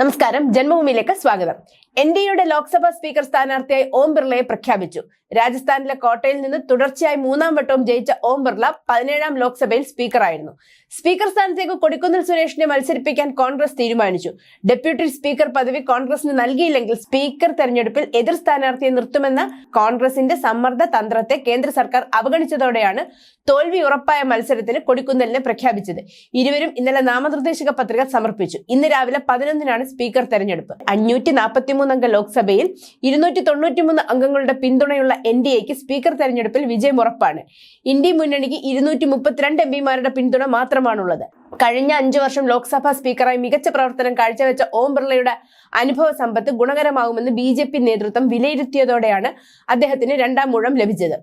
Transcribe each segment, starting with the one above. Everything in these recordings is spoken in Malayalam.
നമസ്കാരം. ജന്മഭൂമിയിലേക്ക് സ്വാഗതം. എൻ ഡി എയുടെ ലോക്സഭാ സ്പീക്കർ സ്ഥാനാർത്ഥിയായി ഓം ബിർളയെ പ്രഖ്യാപിച്ചു. രാജസ്ഥാനിലെ കോട്ടയിൽ നിന്ന് തുടർച്ചയായി മൂന്നാം വട്ടവും ജയിച്ച ഓം ബിർള പതിനേഴാം ലോക്സഭയിൽ സ്പീക്കറായിരുന്നു സ്പീക്കർ സ്ഥാനത്തേക്ക് കൊടിക്കുന്നിൽ സുരേഷിനെ മത്സരിപ്പിക്കാൻ കോൺഗ്രസ് തീരുമാനിച്ചു. ഡെപ്യൂട്ടി സ്പീക്കർ പദവി കോൺഗ്രസിന് നൽകിയില്ലെങ്കിൽ സ്പീക്കർ തെരഞ്ഞെടുപ്പിൽ എതിർ സ്ഥാനാർത്ഥിയെ നിർത്തുമെന്ന കോൺഗ്രസിന്റെ സമ്മർദ്ദ തന്ത്രത്തെ കേന്ദ്ര സർക്കാർ അവഗണിച്ചതോടെയാണ് തോൽവി ഉറപ്പായ മത്സരത്തിന് കൊടിക്കുന്നിലിനെ പ്രഖ്യാപിച്ചത്. ഇരുവരും ഇന്നലെ നാമനിർദ്ദേശക പത്രിക സമർപ്പിച്ചു. ഇന്ന് രാവിലെ പതിനൊന്നിനാണ് സ്പീക്കർ തെരഞ്ഞെടുപ്പ്. അഞ്ഞൂറ്റി നാൽപ്പത്തിമൂന്ന് അംഗ ലോക്സഭയിൽ ഇരുന്നൂറ്റി തൊണ്ണൂറ്റി മൂന്ന് അംഗങ്ങളുടെ പിന്തുണയുള്ള എൻ ഡി എക്ക് സ്പീക്കർ തെരഞ്ഞെടുപ്പിൽ വിജയം ഉറപ്പാണ്. ഇന്ത്യ മുന്നണിക്ക് ഇരുന്നൂറ്റി മുപ്പത്തിരണ്ട് എം പിമാരുടെ പിന്തുണ മാത്രമാണുള്ളത്. കഴിഞ്ഞ അഞ്ചു വർഷം ലോക്സഭാ സ്പീക്കറായി മികച്ച പ്രവർത്തനം കാഴ്ചവെച്ച ഓം ബിർളയുടെ അനുഭവ സമ്പത്ത് ഗുണകരമാകുമെന്ന് ബി നേതൃത്വം വിലയിരുത്തിയതോടെയാണ് അദ്ദേഹത്തിന് രണ്ടാം ഊഴം ലഭിച്ചത്.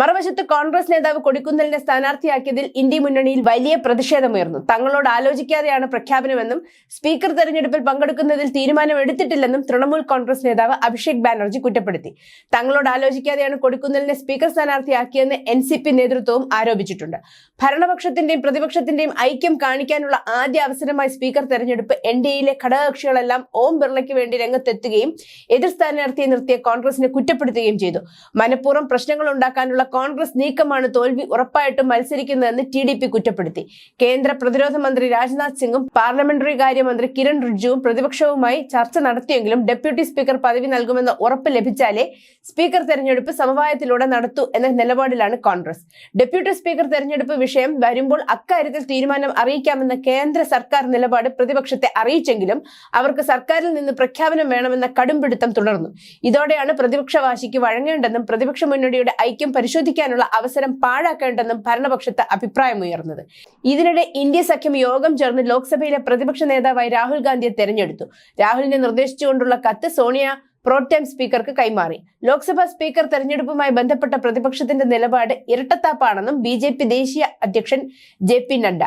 മറുവശത്ത് കോൺഗ്രസ് നേതാവ് കൊടിക്കുന്നിലിനെ സ്ഥാനാർത്ഥിയാക്കിയതിൽ ഇന്ത്യ മുന്നണിയിൽ വലിയ പ്രതിഷേധമുയർന്നു. തങ്ങളോട് ആലോചിക്കാതെയാണ് പ്രഖ്യാപനമെന്നും സ്പീക്കർ തെരഞ്ഞെടുപ്പിൽ പങ്കെടുക്കുന്നതിൽ തീരുമാനമെടുത്തിട്ടില്ലെന്നും തൃണമൂൽ കോൺഗ്രസ് നേതാവ് അഭിഷേക് ബാനർജി കുറ്റപ്പെടുത്തി. തങ്ങളോട് ആലോചിക്കാതെയാണ് കൊടിക്കുന്നിലിനെ സ്പീക്കർ സ്ഥാനാർത്ഥിയാക്കിയെന്ന് എൻ സി പി നേതൃത്വവും ആരോപിച്ചിട്ടുണ്ട്. ഭരണപക്ഷത്തിന്റെയും പ്രതിപക്ഷത്തിന്റെയും ഐക്യം കാണിക്കാനുള്ള ആദ്യ അവസരമായി സ്പീക്കർ തെരഞ്ഞെടുപ്പ് എൻ ഡി എയിലെ ഘടകകക്ഷികളെല്ലാം ഓം ബിർളയ്ക്ക് വേണ്ടി രംഗത്തെത്തുകയും എതിർ സ്ഥാനാർത്ഥിയെ നിർത്തിയ കോൺഗ്രസിനെ കുറ്റപ്പെടുത്തുകയും ചെയ്തു. മനഃപൂർവം പ്രശ്നങ്ങൾ ഉണ്ടാക്കാനുള്ള കോൺഗ്രസ് നീക്കമാണ് തോൽവി ഉറപ്പായിട്ടും മത്സരിക്കുന്നതെന്ന് ടി ഡി പി കുറ്റപ്പെടുത്തി. കേന്ദ്ര പ്രതിരോധ മന്ത്രി രാജ്നാഥ് സിംഗും പാർലമെന്ററി കാര്യമന്ത്രി കിരൺ റിജ്ജുവും പ്രതിപക്ഷവുമായി ചർച്ച നടത്തിയെങ്കിലും ഡെപ്യൂട്ടി സ്പീക്കർ പദവി നൽകുമെന്ന ഉറപ്പ് ലഭിച്ചാലേ സ്പീക്കർ തെരഞ്ഞെടുപ്പ് സമവായത്തിലൂടെ നടത്തൂ എന്ന നിലപാടിലാണ് കോൺഗ്രസ്. ഡെപ്യൂട്ടി സ്പീക്കർ തെരഞ്ഞെടുപ്പ് വിഷയം വരുമ്പോൾ അക്കാര്യത്തിൽ തീരുമാനം അറിയിക്കാമെന്ന കേന്ദ്ര സർക്കാർ നിലപാട് പ്രതിപക്ഷത്തെ അറിയിച്ചെങ്കിലും അവർക്ക് സർക്കാരിൽ നിന്ന് പ്രഖ്യാപനം വേണമെന്ന കടുംപിടുത്തം തുടർന്നു. ഇതോടെയാണ് പ്രതിപക്ഷ വാശിക്ക് വഴങ്ങേണ്ടെന്നും പ്രതിപക്ഷ മുന്നണിയുടെ ഐക്യം പരിശോധിക്കാനുള്ള അവസരം പാഴാക്കേണ്ടെന്നും ഭരണപക്ഷത്ത് അഭിപ്രായമുയർന്നത്. ഇതിനിടെ ഇന്ത്യ സഖ്യം യോഗം ചേർന്ന് ലോക്സഭയിലെ പ്രതിപക്ഷ നേതാവായി രാഹുൽ ഗാന്ധിയെ തെരഞ്ഞെടുത്തു. രാഹുലിനെ നിർദ്ദേശിച്ചുകൊണ്ടുള്ള കത്ത് സോണിയ പ്രോടൈം സ്പീക്കർക്ക് കൈമാറി. ലോക്സഭാ സ്പീക്കർ തെരഞ്ഞെടുപ്പുമായി ബന്ധപ്പെട്ട പ്രതിപക്ഷത്തിന്റെ നിലപാട് ഇരട്ടത്താപ്പാണെന്നും ബി ദേശീയ അധ്യക്ഷൻ ജെ നഡ്ഡ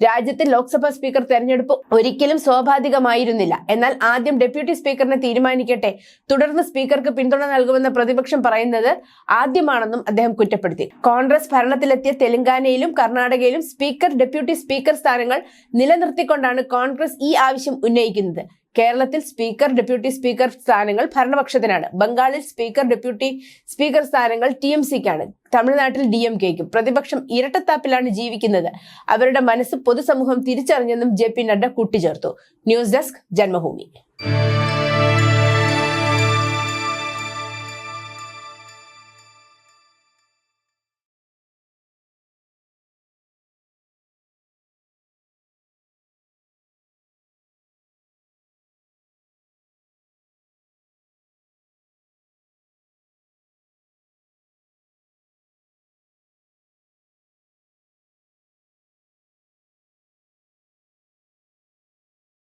രാജ്യത്ത് ലോക്സഭാ സ്പീക്കർ തെരഞ്ഞെടുപ്പ് ഒരിക്കലും സ്വാഭാവികമായിരുന്നില്ല. എന്നാൽ ആദ്യം ഡെപ്യൂട്ടി സ്പീക്കറിനെ തീരുമാനിക്കട്ടെ തുടർന്ന് സ്പീക്കർക്ക് പിന്തുണ നൽകുമെന്ന പ്രതിപക്ഷം പറയുന്നത് ആദ്യമാണെന്നും അദ്ദേഹം കുറ്റപ്പെടുത്തി. കോൺഗ്രസ് ഭരണത്തിലെത്തിയ തെലങ്കാനയിലും കർണാടകയിലും സ്പീക്കർ ഡെപ്യൂട്ടി സ്പീക്കർ സ്ഥാനങ്ങൾ നിലനിർത്തിക്കൊണ്ടാണ് കോൺഗ്രസ് ഈ ആവശ്യം ഉന്നയിക്കുന്നത്. കേരളത്തിൽ സ്പീക്കർ ഡെപ്യൂട്ടി സ്പീക്കർ സ്ഥാനങ്ങൾ ഭരണപക്ഷത്തിനാണ്. ബംഗാളിൽ സ്പീക്കർ ഡെപ്യൂട്ടി സ്പീക്കർ സ്ഥാനങ്ങൾ ടി എം സിക്കാണ്. തമിഴ്നാട്ടിൽ ഡി എം കെക്കും. പ്രതിപക്ഷം ഇരട്ടത്താപ്പിലാണ് ജീവിക്കുന്നത്. അവരുടെ മനസ്സ് പൊതുസമൂഹം തിരിച്ചറിഞ്ഞെന്നും ജെ പി നഡ്ഡ കൂട്ടിച്ചേർത്തു. News desk Janmabhoomi.